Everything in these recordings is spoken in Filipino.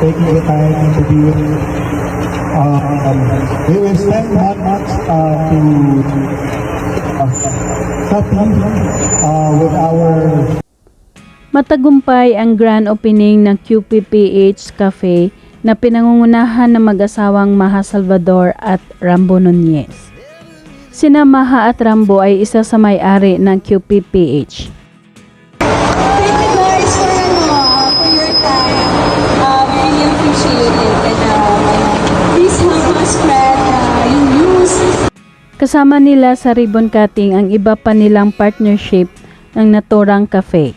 taking the time interviewing. Um, we will spend one month uh, to uh, copy uh, with our Matagumpay ang grand opening ng QPPH Cafe na pinangungunahan ng mag-asawang Maha Salvador at Rambo Nunez. Sina Maha at Rambo ay isa sa may-ari ng QPPH. Kasama nila sa ribbon cutting ang iba pa nilang partnership ng Naturang Cafe.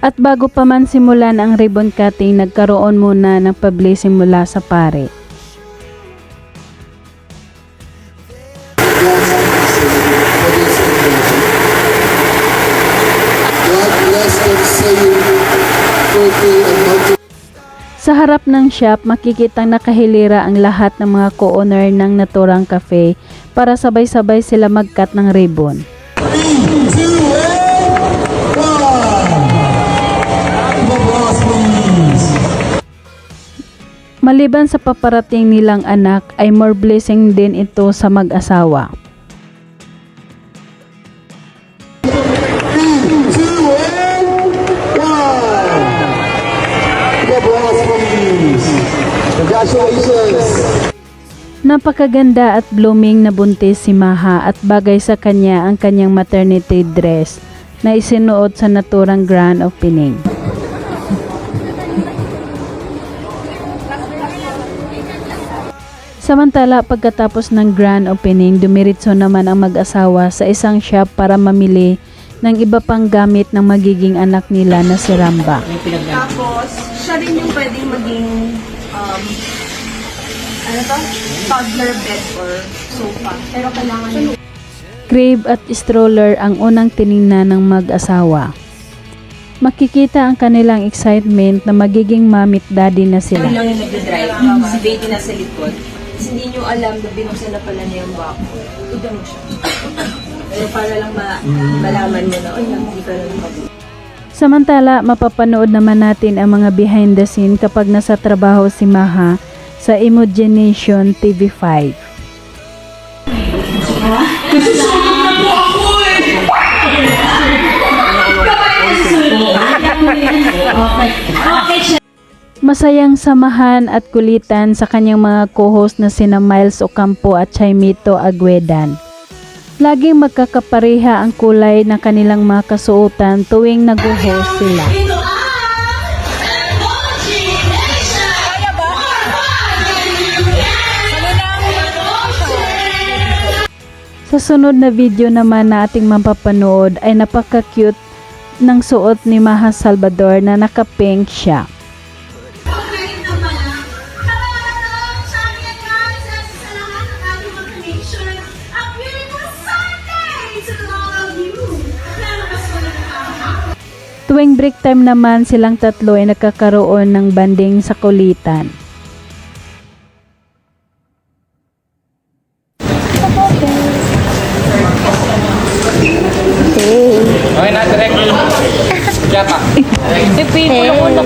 At bago pa man simulan ang ribbon cutting, nagkaroon muna ng publicity mula sa pare. God bless them, and multi Sa harap ng shop, makikitang nakahilira ang lahat ng mga co-owner ng Naturang Cafe para sabay-sabay sila mag-cut ng ribbon. Maliban sa paparating nilang anak, ay more blessing din ito sa mag-asawa. Napakaganda at blooming na buntis si Maha at bagay sa kanya ang kanyang maternity dress na isinuot sa naturang grand opening. Samantala, pagkatapos ng grand opening, dumiritso naman ang mag-asawa sa isang shop para mamili ng iba pang gamit ng magiging anak nila na si Ramba. Tapos, siya rin yung pwedeng maging, um, ano to? Toddler bed or sofa. Pero kailangan yung Crib at stroller ang unang tiningnan ng mag-asawa. Makikita ang kanilang excitement na magiging mamit daddy na sila. lang yung nag-drive. Si baby nasa likod. Tapos hindi nyo alam na binuksan na pala niya yung bako. Ito mo siya. Pero para lang ma- malaman mo na, ay, hindi ka na nakabuti. Samantala, mapapanood naman natin ang mga behind the scene kapag nasa trabaho si Maha sa Imagination TV5. Masayang samahan at kulitan sa kanyang mga co-host na sina Miles Ocampo at Chaimito Aguedan. Laging magkakapareha ang kulay ng kanilang mga kasuotan tuwing nag-host sila. Sa sunod na video naman na ating mapapanood ay napaka-cute ng suot ni Maha Salvador na naka-pink siya. Tuwing break time naman silang tatlo ay nagkakaroon ng banding sa kulitan. Siya pa. Pipin ko na